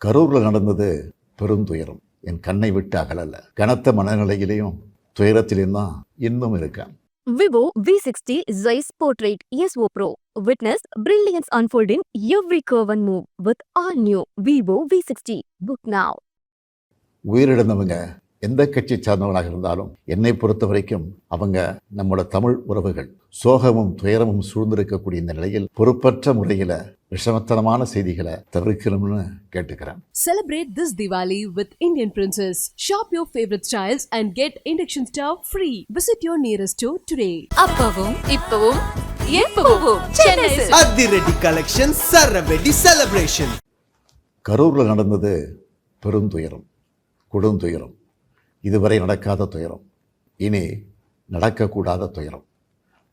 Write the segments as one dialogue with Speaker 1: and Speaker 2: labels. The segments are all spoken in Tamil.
Speaker 1: கரூரில் நடந்தது பெருந்துயரம் என் கண்ணை விட்டு அகலல கனத்த மனநிலையிலையும் துயரத்திலையும் தான் இன்னும் இருக்கேன்
Speaker 2: Vivo V60 Zeiss Portrait ESO Pro. Witness brilliance unfold in every curve and move with all new Vivo V60. Book now.
Speaker 1: உயிரிழந்தவங்க எந்த கட்சி சார்ந்தவங்களாக இருந்தாலும் என்னை பொறுத்த வரைக்கும் அவங்க நம்மளோட தமிழ் உறவுகள் சோகமும் துயரமும் சூழ்ந்திருக்கக்கூடிய இந்த நிலையில் பொறுப்பற்ற முறையில் விஷமத்தனமான செய்திகளை தவிர்க்கணும்னு கேட்டுக்கிறேன்
Speaker 3: Celebrate this Diwali with Indian Princess. Shop your favorite styles and get induction stove free. Visit your nearest store today.
Speaker 4: அப்பவும் இப்பவும் எப்பவும்.
Speaker 5: அதிரடி கலெக்ஷன் சரவெடி செலிப்ரேஷன்
Speaker 1: கரூரில் நடந்தது பெருந்துயரம் கொடுந்துயரம் இதுவரை நடக்காத துயரம் இனி நடக்கக்கூடாத துயரம்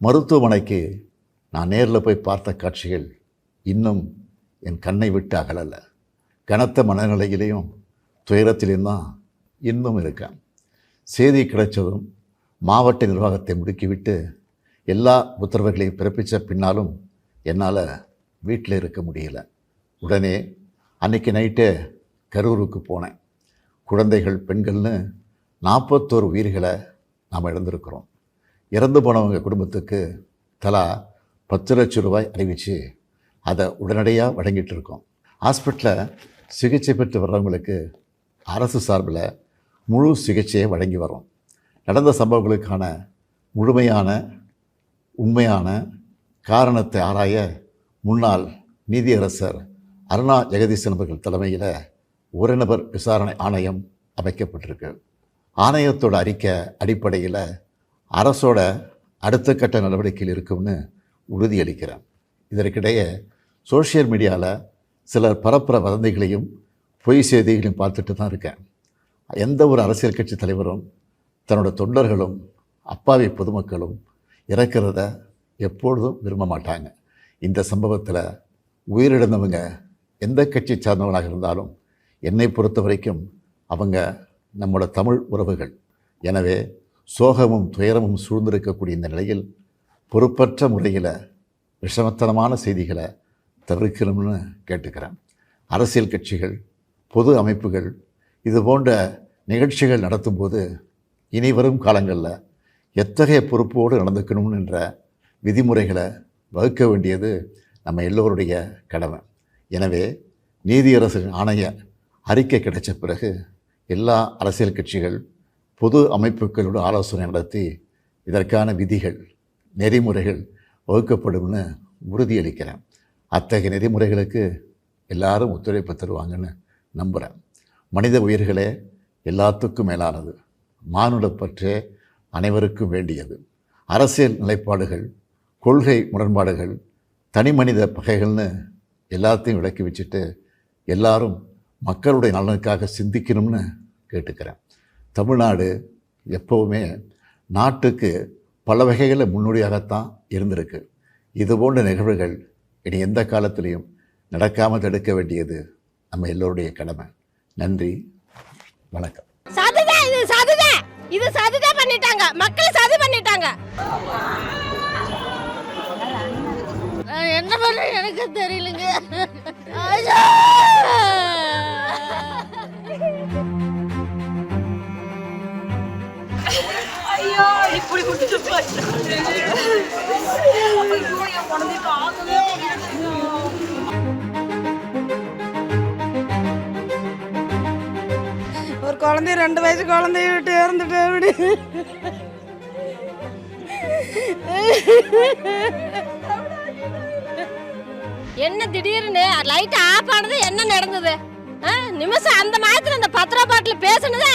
Speaker 1: மருத்துவமனைக்கு நான் நேரில் போய் பார்த்த காட்சிகள் இன்னும் என் கண்ணை விட்டு அகலலை. கனத்த மனநிலையிலையும் துயரத்திலையும் தான் இன்னும் இருக்கேன். செய்தி கிடைச்சதும் மாவட்ட நிர்வாகத்தை முடுக்கிவிட்டு எல்லா உத்தரவுகளையும் பிறப்பித்த பின்னாலும் என்னால் வீட்டில் இருக்க முடியல. உடனே அன்னைக்கு நைட்டே கரூருக்கு போனேன். குழந்தைகள் பெண்கள்னு நாற்பத்தோரு உயிர்களை நாம் இழந்திருக்கிறோம். இறந்து போனவங்க குடும்பத்துக்கு தலா பத்து லட்சம் ரூபாய் அறிவித்து அதை உடனடியாக வழங்கிட்டு இருக்கோம் ஹாஸ்பிட்டலில் சிகிச்சை பெற்று வர்றவங்களுக்கு அரசு சார்பில் முழு சிகிச்சையை வழங்கி வரோம் நடந்த சம்பவங்களுக்கான முழுமையான உண்மையான காரணத்தை ஆராய முன்னாள் நீதியரசர் அருணா ஜெகதீசன் அவர்கள் தலைமையில் ஒரு நபர் விசாரணை ஆணையம் அமைக்கப்பட்டிருக்கு. ஆணையத்தோட அறிக்கை அடிப்படையில் அரசோட அடுத்த கட்ட நடவடிக்கையில் இருக்கும்னு உறுதியளிக்கிறேன். இதற்கிடையே சோஷியல் மீடியாவில் சிலர் பரப்புற வதந்திகளையும் பொய் செய்திகளையும் பார்த்துட்டு தான் இருக்கேன். எந்த ஒரு அரசியல் கட்சி தலைவரும் தன்னோட தொண்டர்களும் அப்பாவி பொதுமக்களும் இறக்கிறத எப்பொழுதும் விரும்ப மாட்டாங்க. இந்த சம்பவத்தில் உயிரிழந்தவங்க எந்த கட்சி சார்ந்தவங்களாக இருந்தாலும் என்னை பொறுத்த வரைக்கும் அவங்க நம்மளோட தமிழ் உறவுகள். எனவே சோகமும் துயரமும் சூழ்ந்திருக்கக்கூடிய இந்த நிலையில் பொறுப்பற்ற முறையில் விஷமத்தனமான செய்திகளை தவிர்க்கணும்னு கேட்டுக்கிறேன். அரசியல் கட்சிகள் பொது அமைப்புகள் இது போன்ற நிகழ்ச்சிகள் நடத்தும்போது இனி வரும் காலங்களில் எத்தகைய பொறுப்போடு நடந்துக்கணும் என்ற விதிமுறைகளை வகுக்க வேண்டியது நம்ம எல்லோருடைய கடமை. எனவே நீதியரசரின் ஆணைய அறிக்கை கிடைச்ச பிறகு எல்லா அரசியல் கட்சிகள் பொது அமைப்புகளோடு ஆலோசனை நடத்தி இதற்கான விதிகள் நெறிமுறைகள் வகுக்கப்படும்னு உறுதியளிக்கிறேன். அத்தகைய நெறிமுறைகளுக்கு எல்லாரும் ஒத்துழைப்பு தருவாங்கன்னு நம்புகிறேன் மனித உயிர்களே எல்லாத்துக்கும் மேலானது மானுடப்பற்றே அனைவருக்கும் வேண்டியது. அரசியல் நிலைப்பாடுகள் கொள்கை முரண்பாடுகள் தனி மனித பகைகள்னு எல்லாத்தையும் விளக்கி வச்சுட்டு எல்லாரும் மக்களுடைய நலனுக்காக சிந்திக்கணும்னு கேட்டுக்கிறேன். தமிழ்நாடு எப்போவுமே நாட்டுக்கு பல வகைகளில் முன்னோடியாகத்தான் இருந்திருக்கு. இது போன்ற நிகழ்வுகள் இனி எந்த காலத்திலையும் நடக்காமல் தடுக்க வேண்டியது நம்ம எல்லோருடைய கடமை. நன்றி. வணக்கம்.
Speaker 6: சதிதான் இது சதிதான் இது சதிதான் பண்ணிட்டாங்க. மக்களை சதி பண்ணிட்டாங்க. என்ன பண்ண? எனக்கு தெரியலங்க.
Speaker 7: ஒரு குழந்தை ரெண்டு வயசு குழந்தைய விட்டு இறந்துட்டு அப்படி
Speaker 6: என்ன திடீர்னு? லைட் ஆஃப் ஆனது என்ன நடந்தது? ஆ, நிமிஷம் அந்த மாதத்துல அந்த பத்து ரூபா பாட்டில் பேசுனதே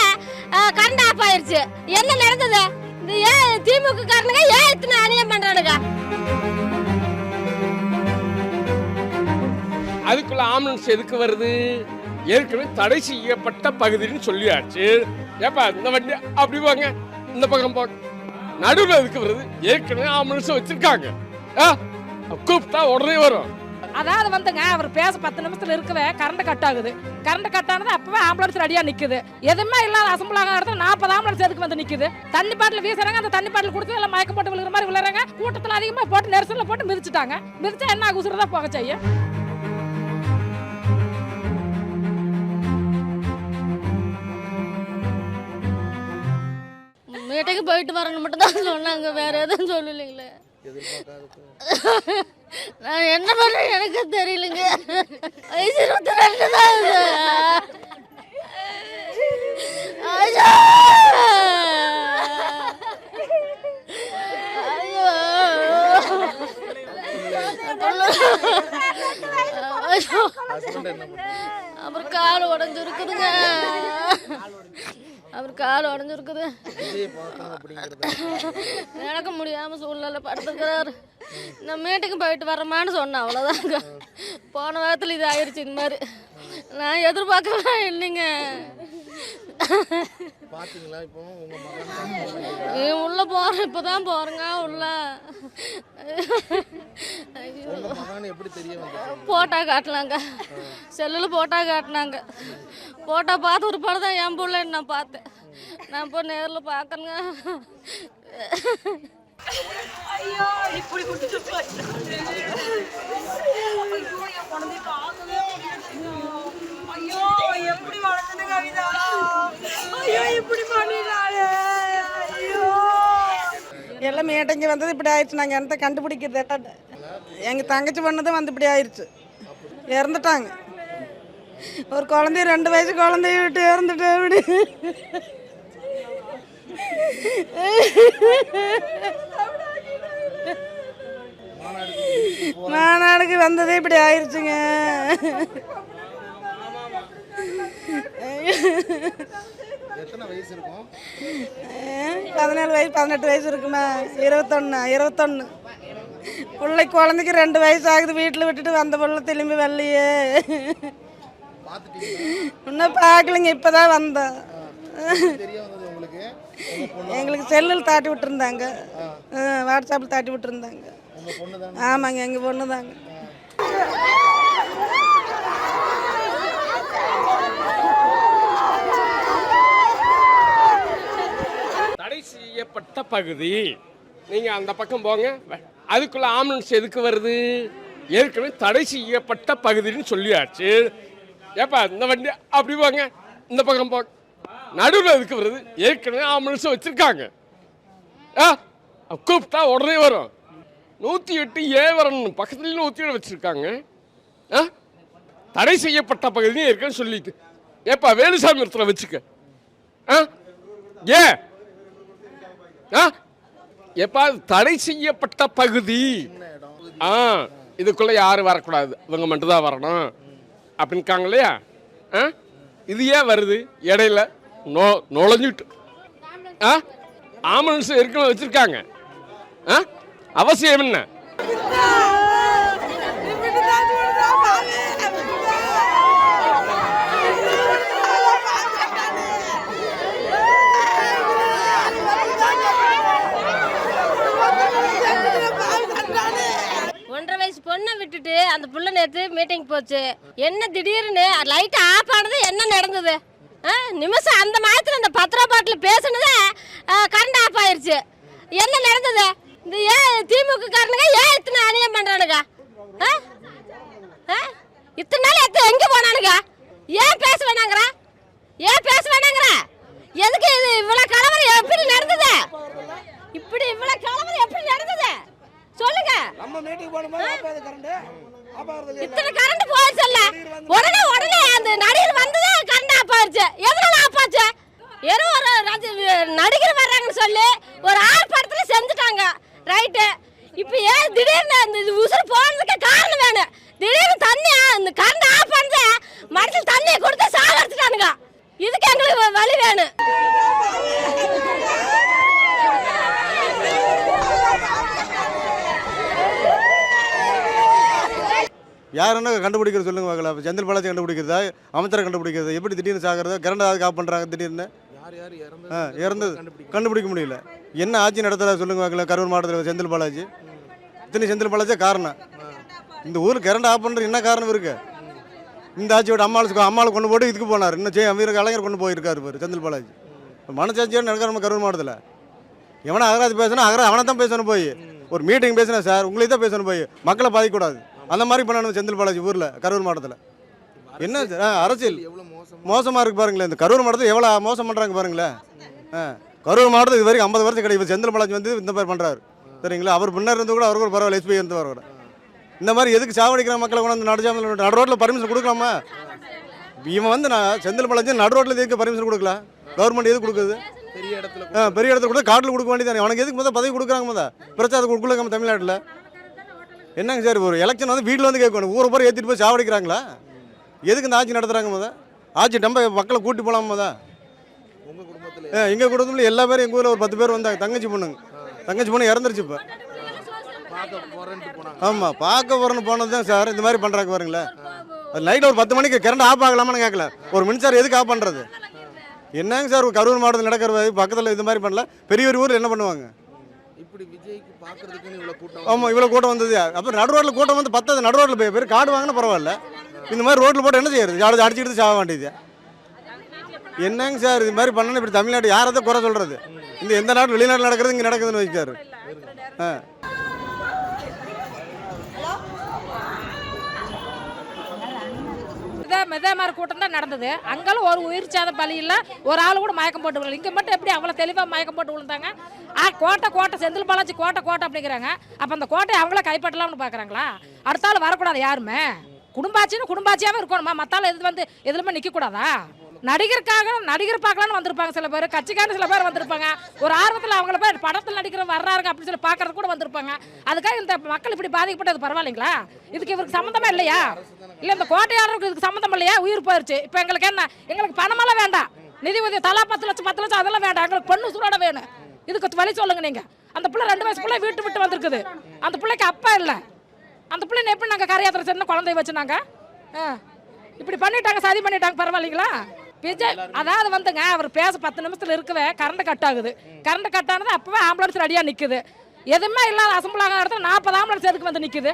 Speaker 6: கரண்ட் ஆஃப் ஆயிருச்சு. என்ன நடந்தது? இந்த ஏன் திமுக காரணங்க ஏன் இத்தனை அநியம் பண்றானுங்க?
Speaker 8: அதுக்குள்ள ஆம்புலன்ஸ் எதுக்கு வருது? ஏற்கனவே தடை செய்யப்பட்ட பகுதின்னு சொல்லியாச்சு. ஏப்பா இந்த வண்டி அப்படி போங்க. இந்த பக்கம் போங்க. நடுவில் எதுக்கு வருது? ஏற்கனவே ஆம்புலன்ஸ் வச்சிருக்காங்க. ஆ, கூப்பிட்டா உடனே வரும்.
Speaker 7: அதாவது வந்துங்க அவர் பேச பத்து நிமிஷத்துல இருக்கவே கரண்ட் கட் ஆகுது. கரண்ட் கட் ஆனது அப்பவே ஆம்புலன்ஸ் ரெடியா நிக்குது. எதுவுமே இல்லாத அசம்பிள் ஆக இடத்துல நாற்பது ஆம்புலன்ஸ் எதுக்கு வந்து நிக்குது? தண்ணி பாட்டில் வீசுறாங்க அந்த தண்ணி பாட்டில் கொடுத்து எல்லாம் மயக்கம் போட்டு விழுகிற மாதிரி விழுறாங்க. கூட்டத்தில் அதிகமாக போட்டு நெரிசலில் போட்டு மிதிச்சிட்டாங்க. மிதிச்சா என்ன உசுரதா போக செய்யும்.
Speaker 9: மேட்டைக்கு போயிட்டு வரணும் மட்டும் தான் சொன்னாங்க. வேற எதுவும் சொல்லலைங்களே. என்ன பண்றேன் எனக்கு தெரியலங்க வயசு இருபத்தி ரெண்டு தான் ஆகுது. ஐயோ! ஐயோ! ஐயோ! அப்புறம் கால் உடஞ்சிருக்குதுங்க அவர் கால் உடஞ்சிருக்குது நடக்க முடியாம சூழ்நிலை படுத்துக்கிறாரு மீட்டுக்கு போயிட்டு வரமான்னு சொன்னேன் அவ்வளோதாங்க போன வாரத்தில் இது ஆயிடுச்சு இந்த மாதிரி. நான் எதிர்பார்க்கவே இல்லைங்க. உள்ள போறேன் இப்பதான் போறேங்க உள்ள. போட்டோ காட்டினாங்க. செல்லில் போட்டோ காட்டினாங்க. போட்டோ பார்த்து ஒரு படம் தான் என் பிள்ளைன்னு நான் பார்த்தேன். நான் இப்போ நேரில் பார்க்கணுங்க
Speaker 10: ஐயோ எப்படி வளர்த்துன கவிதா? ஐயோ இப்படி ஐயோ. எல்லாம் மேட்டைங்க வந்தது இப்படி ஆயிடுச்சு. நாங்கள் என்னத்தை கண்டுபிடிக்கிறது? எங்கள் தங்கச்சி பண்ணது வந்து இப்படி ஆயிடுச்சு. இறந்துட்டாங்க. ஒரு குழந்தைய ரெண்டு வயசு குழந்தைய விட்டு இறந்துட்டு அப்படி மாநாடுக்கு வந்ததே இப்படி ஆயிடுச்சுங்க பதினேழு வயசு பதினெட்டு வயசு இருக்குமா? இருபத்தொன்று இருபத்தொன்று பிள்ளை குழந்தைக்கு ரெண்டு வயசு ஆகுது. வீட்டில் விட்டுட்டு வந்த பிள்ளை திரும்பி வரலையே. இன்னும் பார்க்கலைங்க இப்போ தான் வந்தோம்
Speaker 11: தெரிய வந்தது உங்களுக்கு உங்க பொண்ணு
Speaker 10: எங்களுக்கு செல்லில் தாட்டி விட்டுருந்தாங்க. வாட்ஸ்அப்பில் தாட்டி விட்டுருந்தாங்க. ஆமாங்க எங்கள் பொண்ணு தாங்க.
Speaker 8: தடை செய்யப்பட்ட பகுதி. நீங்கள் அந்த பக்கம் போங்க. அதுக்குள்ள ஆம்புலன்ஸ் எதுக்கு வருது? ஏற்கனவே தடை செய்யப்பட்ட பகுதின்னு சொல்லியாச்சு. ஏப்பா இந்த வண்டி அப்படி போங்க. இந்த பக்கம் போங்க நடுவில் எதுக்கு வருது? ஏற்கனவே ஆம்புலன்ஸ் வச்சுருக்காங்க. ஆ? கூப்பிட்டா உடனே வரும். நூற்றி எட்டு ஏ வரணும். பக்கத்துலேயும் நூற்றி ஏழு வச்சுருக்காங்க. ஆ? தடை செய்யப்பட்ட பகுதியும் இருக்குன்னு சொல்லிட்டு. ஏப்பா வேலுசாமி இடத்துல வச்சுக்க. ஆ? ஏ? ஆ? எப்பா அது தடை செய்யப்பட்ட பகுதி. ஆ இதுக்குள்ளே யாரும் வரக்கூடாது. இவங்க மட்டும்தான் வரணும். அப்படின்னுக்காங்க இல்லையா? ஆ? இது ஏன் வருது? இடையில நோ நுழைஞ்சிட்டு ஆ? ஆம்புலன்ஸ் இருக்கணும் வச்சிருக்காங்க. ஆ? அவசியம் என்ன?
Speaker 9: ஒன்றரை வயசு பொண்ணை விட்டுட்டு அந்த புள்ள நேற்று மீட்டிங் போச்சு. என்ன திடீர்னு லைட் ஆஃப் ஆனது என்ன நடந்தது? நிமிஷம் அந்த மாதத்துல அந்த பத்து ரூபா பாட்டில் பேசுனதே கரண்ட் ஆஃப் ஆயிருச்சு. என்ன நடந்தது? இந்த ஏன் திமுக காரனுங்க ஏன் இத்தனை அநியம் பண்றானுங்க? ஆ? இத்தனை நாள் எத்த எங்க போனானுங்க? ஏன் பேச வேணாங்கிற? ஏன் பேச வேணாங்கிற? எதுக்கு இது இவ்வளவு கலவரம்? எப்படி நடந்தது? இப்படி இவ்வளவு கலவரம் எப்படி நடந்தது? சொல்லுங்க. இத்தனை கரண்ட் போயிடுச்சுல்ல உடனே உடனே அந்த நடிகர் வந்தது ஆப்பாயிருச்சு ஆஃப் எதனால ஆப்பாச்சு? ஆச்சு ஏதோ ஒரு நடிகர் வர்றாங்கன்னு சொல்லி ஒரு ஆள் படத்துல செஞ்சுட்டாங்க. ரைட்டு இப்போ ஏன் திடீர்னு அந்த இது உசுறு போனதுக்கு காரணம் வேணும்? திடீர்னு தண்ணி இந்த கரண்ட் ஆஃப் பண்ணது மனசில் தண்ணியை கொடுத்து சாகடிச்சிட்டானுங்க. இதுக்கு எங்களுக்கு வழி வேணும்.
Speaker 12: யார் என்ன கண்டுபிடிக்கிறது சொல்லுங்க பார்க்கலாம் இப்போ செந்தில் பாலாஜி கண்டுபிடிக்கிறதா? அமைச்சரை கண்டுபிடிக்கிறது? எப்படி திடீர்னு சாகிறது? கரண்ட் அதுக்கு ஆஃப் பண்ணுறாங்க திடீர்னு?
Speaker 11: யார் யார்
Speaker 12: ஆ
Speaker 11: இறந்தது. கண்டுபிடிக்க
Speaker 12: முடியல. என்ன ஆட்சி நடத்துறா சொல்லுங்க பார்க்கலாம் கரூர் மாவட்டத்தில் செந்தில் பாலாஜி? இத்தனை செந்தில் பாலாஜி காரணம். இந்த ஊருக்கு கரண்ட் ஆஃப் பண்ணுறது என்ன காரணம் இருக்கு? இந்த ஆட்சியோட அம்மாளுக்கு அம்மாவை கொண்டு போட்டு இதுக்கு போனார். இன்னும் ஜெய வீர கலைஞர் கொண்டு போயிருக்காரு பாரு செந்தில் பாலாஜி. மனசாட்சியோடு நடக்கிற நம்ம கரூர் மாவட்டத்தில். எவனா அகராஜ் பேசணும்? அகரா அவனை தான் பேசணும் போய். ஒரு மீட்டிங் பேசினேன் சார் உங்களை தான் பேசணும் போய். மக்களை பாதிக்கக்கூடாது. அந்த மாதிரி பண்ணணும் செந்தில் பாலாஜி ஊரில் கரூர் மாவட்டத்தில். என்ன அரசியல். மோசமாக இருக்கு பாருங்களேன். இந்த கரூர் மாவட்டத்தில் எவ்வளோ மோசம் பண்ணுறாங்க பாருங்களேன். கரூர் மாவட்டத்தில் இது வரைக்கும் ஐம்பது வருஷம் கிடையாது. செந்தில் பாலாஜி வந்து இந்த மாதிரி பண்ணுறாரு சரிங்களா? அவர் பின்னர் இருந்து கூட அவருக்கு பரவாயில்ல எஸ்பி இருந்து வர கூட இந்த மாதிரி எதுக்கு சாவடிக்கிற மக்களை கொண்டாந்து நடுஜாமல் நடு ரோட்டில் பர்மிஷன் கொடுக்கலாமா? இவன் வந்து நான் செந்தில் பாலாஜி நடு ரோட்டில் எதுக்கு பர்மிஷன் கொடுக்கல? கவர்மெண்ட் எதுக்கு கொடுக்குது?
Speaker 11: பெரிய இடத்துல
Speaker 12: பெரிய இடத்துல கூட காட்டில் கொடுக்க வேண்டியதானே அவனுக்கு எதுக்கு முதல் பதவி கொடுக்குறாங்க முத பிரச்சாரத்தை கொடுக்கல நம்ம தமிழ்நாட்டில். என்னங்க சார் ஒரு எலெக்ஷன் வந்து வீட்டில் வந்து கேட்கணும். ஊரை பூரா ஏற்றிட்டு போய் சாவடிக்கிறாங்களா? எதுக்கு இந்த ஆட்சி நடத்துகிறாங்க முத? ஆட்சி நம்ம மக்களை கூட்டி போகலாம் முத. எங்கள் குடும்பத்தில் எல்லா பேரும் எங்கள் ஊரில் ஒரு பத்து பேர் வந்தாங்க. தங்கச்சி பொண்ணுங்க. தங்கச்சி பொண்ணு இறந்துருச்சு இப்போ. ஆமாம் பார்க்க போகிறேன்னு போனது தான் சார். இந்த மாதிரி பண்ணுறாங்க பாருங்களேன். அது நைட் ஒரு பத்து மணிக்கு கரண்ட் ஆஃப் ஆகலாமான்னு கேட்கல ஒரு மின்சாரம் எதுக்கு ஆஃப் பண்ணுறது என்னங்க சார் ஒரு கரூர் மாவட்டத்தில் நடக்கிற பக்கத்தில் இது மாதிரி பண்ணல. பெரிய ஒரு ஊரில் என்ன பண்ணுவாங்க?
Speaker 11: இப்படி விஜய்க்கு பாக்குறதுக்குன்னு இவ்வளவு கூட்டம்
Speaker 12: ஆமாம் இவ்வளோ கூட்டம் வந்தது அப்புறம் நடு ரோட்டில் கூட்டம் வந்து பத்தாது நடு ரோட்டில் போய் பேர் காடு வாங்கினா பரவாயில்ல. இந்த மாதிரி ரோட்டில் போட்டு என்ன செய்யறது? யாரும் அடிச்சுக்கிட்டு சாக வேண்டியது. என்னங்க சார் இது மாதிரி பண்ணணும்? இப்படி தமிழ்நாடு யாரதை குறை சொல்கிறது இந்த எந்த நாடு வெளிநாட்டில் நடக்கிறது இங்கே நடக்குதுன்னு வச்சுக்காரு ஆ.
Speaker 7: இதே இதே மாதிரி கூட்டம் தான் நடந்தது. அங்கெல்லாம் ஒரு உயிர் சேதம் பலி இல்லை. ஒரு ஆள் கூட மயக்கம் போட்டு விழல இங்கே மட்டும் எப்படி அவ்வளோ தெளிவாக மயக்கம் போட்டு விழுந்தாங்க? ஆ கோட்டை கோட்டை செந்தில் பாலாஜி கோட்டை கோட்டை அப்படிங்கிறாங்க. அப்போ அந்த கோட்டையை அவங்கள கைப்பற்றலாம்னு பார்க்குறாங்களா அடுத்த ஆள் வரக்கூடாது யாருமே? குடும்பாச்சின்னு குடும்பாச்சியாகவே இருக்கணுமா? மத்தால எது வந்து எதுலுமே நிற்கக்கூடாதா நடிகருக்காக நடிகர் பார்க்கலான்னு வந்திருப்பாங்க சில பேர். கட்சிக்காரன் சில பேர் வந்திருப்பாங்க. ஒரு ஆர்வத்தில் அவங்கள போய் படத்தில் நடிக்கிற வர்றாருங்க அப்படின்னு சொல்லி பார்க்கறது கூட வந்திருப்பாங்க. அதுக்காக இந்த மக்கள் இப்படி பாதிக்கப்பட்டது பரவாயில்லைங்களா? இதுக்கு இவருக்கு சம்மந்தமா இல்லையா? இல்லை இந்த கோட்டையாளருக்கு இதுக்கு சம்மந்தம் இல்லையா? உயிர் போயிருச்சு. இப்போ எங்களுக்கு என்ன? எங்களுக்கு பணமெல்லாம் வேண்டாம். நிதி உதவி தலா பத்து லட்சம் பத்து லட்சம் அதெல்லாம் வேண்டாம். எங்களுக்கு பொண்ணு சூடாட வேணும். இதுக்கு வழி சொல்லுங்க நீங்க. அந்த பிள்ளை ரெண்டு வயசு பிள்ளை வீட்டு விட்டு வந்திருக்குது. அந்த பிள்ளைக்கு அப்பா இல்லை. அந்த பிள்ளை எப்படி நாங்கள் கரையாத்திர சின்ன குழந்தைய வச்சுனாங்க ஆ இப்படி பண்ணிட்டாங்க சரி பண்ணிட்டாங்க பரவாயில்லைங்களா? விஜய் அதாவது வந்துங்க அவர் பேச பத்து நிமிஷத்துல இருக்கவே கரண்ட் கட் ஆகுது. கரண்ட் கட் ஆனது அப்பவே ஆம்புலன்ஸ் ரெடியாக நிற்குது எதுவுமே இல்லாத அசம்பிளாக இடத்துல நாற்பது ஆம்புலன்ஸ் எதுக்கு வந்து நிற்குது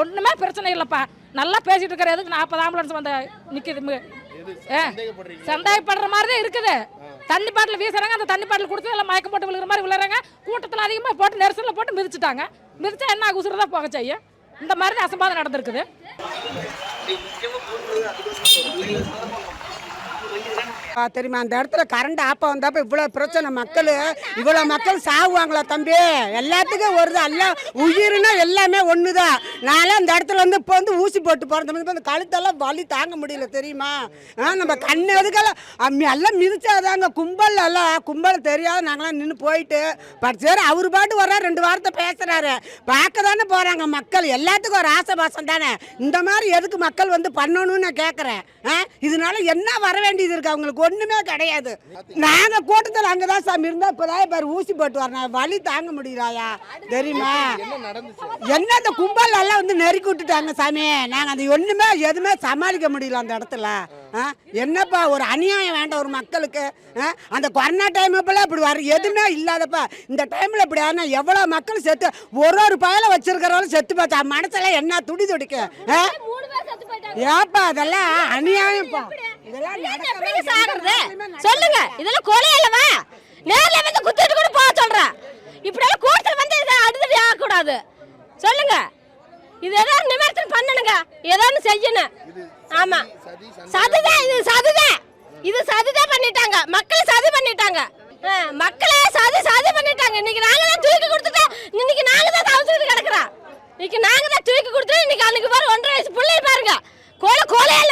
Speaker 7: ஒன்றுமே பிரச்சனை இல்லைப்பா. நல்லா பேசிட்டு இருக்கிற எதுக்கு நாற்பது ஆம்புலன்ஸ் வந்து நிற்குது சந்தேகப்படுற மாதிரி தான் இருக்குது. தண்ணி பாட்டில் வீசுறாங்க அந்த தண்ணி பாட்டில் கொடுத்து எல்லாம் மயக்கம் போட்டு விழுகிற மாதிரி விழுறாங்க கூட்டத்தில் அதிகமாக போட்டு நெரிசலில் போட்டு மிதிச்சிட்டாங்க. மிதிச்சா என்ன உசுறு தான் போக செய்யும். இந்த மாதிரி தான் அசம்பாதம் நடந்திருக்குது. Thank you.
Speaker 13: தெரியுமா? அந்த இடத்துல கரண்ட் ஆப்பா வந்தப்ப இவ்வளோ பிரச்சனை மக்கள். இவ்வளோ மக்கள் சாகுவாங்களா தம்பி? எல்லாத்துக்கும் வருது எல்லாம் உயிர்னா எல்லாமே ஒன்று தான் நான்லாம் அந்த இடத்துல வந்து இப்போ வந்து ஊசி போட்டு போகிறோம் அந்த கழுத்தெல்லாம் வலி தாங்க முடியல தெரியுமா? ஆ நம்ம கண்ணு எதுக்கெல்லாம்? அம்மி எல்லாம் மிதிச்சாதாங்க. கும்பல் எல்லாம் கும்பல் தெரியாத நாங்களாம் நின்று போயிட்டு. படிச்சாரு அவர் பாட்டு வர்றா ரெண்டு வாரத்தை பேசுகிறாரு பார்க்க தானே போகிறாங்க மக்கள். எல்லாத்துக்கும் ஒரு ஆசை பாசம் தானே. இந்த மாதிரி எதுக்கு மக்கள் வந்து பண்ணணும்னு நான் கேட்குறேன் ஆ இதனால என்ன வர வேண்டியது இருக்கு அவங்களுக்கு? ஒன்றுமே கிடையாது. நாங்கள் கூட்டத்தில் அங்கே தான் சாமி இருந்தால் இப்போதான் பாரு ஊசி போட்டு வரணும் வலி தாங்க முடியலாயா? தெரியுமா?
Speaker 11: என்ன
Speaker 13: அந்த கும்பல் எல்லாம் வந்து நெருக்கி விட்டுட்டாங்க சாமி? நாங்கள் அந்த ஒன்றுமே எதுவுமே சமாளிக்க முடியல அந்த இடத்துல. என்னப்பா ஒரு அநியாயம் வேண்டாம் ஒரு மக்களுக்கு ஆ? அந்த கொரோனா டைம் அப்பெல்லாம் இப்படி வர எதுவுமே இல்லாதப்பா. இந்த டைமில் இப்படி ஆனால் எவ்வளோ மக்கள் செத்து ஒரு ஒரு பயலை வச்சிருக்கிறவங்களும் செத்து பார்த்தா மனசுல என்ன துடி துடிக்க ஆ?
Speaker 6: மூணு பேர் செத்து போயிட்டாங்க.
Speaker 13: ஏப்பா அதெல்லாம் அநியாயம்ப்பா. இதெல்லாம்
Speaker 6: எப்படிங்க
Speaker 13: நடக்கவே
Speaker 6: சாகுறது? சொல்லுங்க. இதெல்லாம் கொலை அல்லவா? நேர்ல வந்து குத்திட்டு கூட போக சொல்றேன். இப்படி எல்லாம் கூட்டத்தில் வந்து இதை அடுத்தடி ஆகக்கூடாது. சொல்லுங்க. இது ஏதாவது நிவர்த்தனை பண்ணணுங்க. ஏதோ ஒன்று செய்யணும் ஆமா. சதுதான் இது சதுதான் இது சதுதான் பண்ணிட்டாங்க. மக்கள் சதி பண்ணிட்டாங்க. மக்களை மக்களே சதி சதி பண்ணிட்டாங்க. இன்னைக்கு நாங்க தான் தூக்கி கொடுத்துட்டோம் இன்னைக்கு நாங்க தான் தவிச்சுட்டு கிடக்குறோம். இன்னைக்கு நாங்க தான் தூக்கி கொடுத்து இன்னைக்கு அன்னைக்கு பாரு ஒன்றரை வயசு பிள்ளை பாருங்க. கோலை
Speaker 11: கோலையால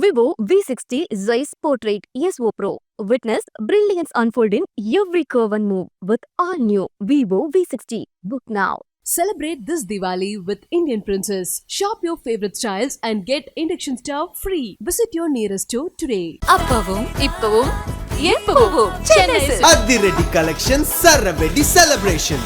Speaker 2: Vivo V60 Zeiss Portrait ESO Pro. Witness brilliance unfold in every curve and move with all new Vivo V60. Book now.
Speaker 3: Celebrate this Diwali with Indian Princess. Shop your favorite styles and get induction stove free. Visit your nearest store today.
Speaker 4: அப்பவும் இப்பவும் எப்பவும் சென்னை சில்க்ஸ்.
Speaker 5: அதிரடி கலெக்ஷன் சரவெடி செலிப்ரேஷன்